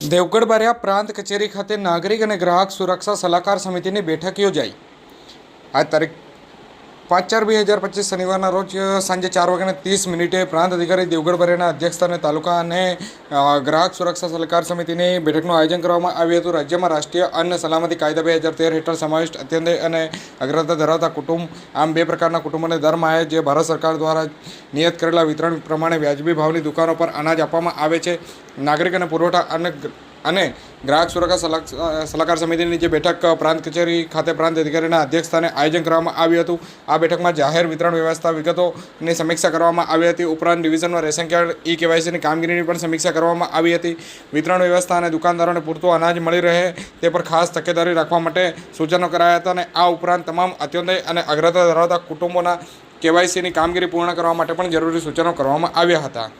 દેવગઢ બારિયા પ્રાંત કચેરી ખાતે નાગરિક અને ગ્રાહક સુરક્ષા સલાહકાર સમિતિની બેઠક યોજાઈ. આ તારીખ પાંચ ચાર બે હજાર પચીસ શનિવારના રોજ સાંજે ચાર વાગ્યાને ત્રીસ મિનિટે પ્રાંત અધિકારી દેવગઢ બરેના અધ્યક્ષસ્થાને તાલુકા અને ગ્રાહક સુરક્ષા સલાહકાર સમિતિની બેઠકનું આયોજન કરવામાં આવ્યું હતું. રાજ્યમાં રાષ્ટ્રીય અન્ન સલામતી કાયદા બે હજાર તેર હેઠળ સમાવિષ્ટ અત્યંત અને અગ્રતા ધરાવતા કુટુંબ, આમ બે પ્રકારના કુટુંબોને દર માહે જે ભારત સરકાર દ્વારા નિયત કરેલા વિતરણ પ્રમાણે વ્યાજબી ભાવની દુકાનો પર અનાજ આપવામાં આવે છે. નાગરિક અને પુરવઠા અને અને ગ્રાહક સુરક્ષા સલાહ- સલાહકાર સમિતિની જે બેઠક પ્રાંત કચેરી ખાતે પ્રાંત અધિકારીના અધ્યક્ષસ્થાને આયોજન કરવામાં આવ્યું હતું. આ બેઠકમાં જાહેર વિતરણ વ્યવસ્થા, વિગતોની સમીક્ષા કરવામાં આવી હતી. ઉપરાંત ડિવિઝનમાં રેશન કાર્ડ ઈ કેવાયસીની કામગીરીની પણ સમીક્ષા કરવામાં આવી હતી. વિતરણ વ્યવસ્થા અને દુકાનદારોને પૂરતું અનાજ મળી રહે તે પર ખાસ તકેદારી રાખવા માટે સૂચનો કરાયા હતા અને આ ઉપરાંત તમામ અત્યંત અને અગ્રતા ધરાવતા કુટુંબોના કેવાયસીની કામગીરી પૂર્ણ કરવા માટે પણ જરૂરી સૂચનો કરવામાં આવ્યા હતા.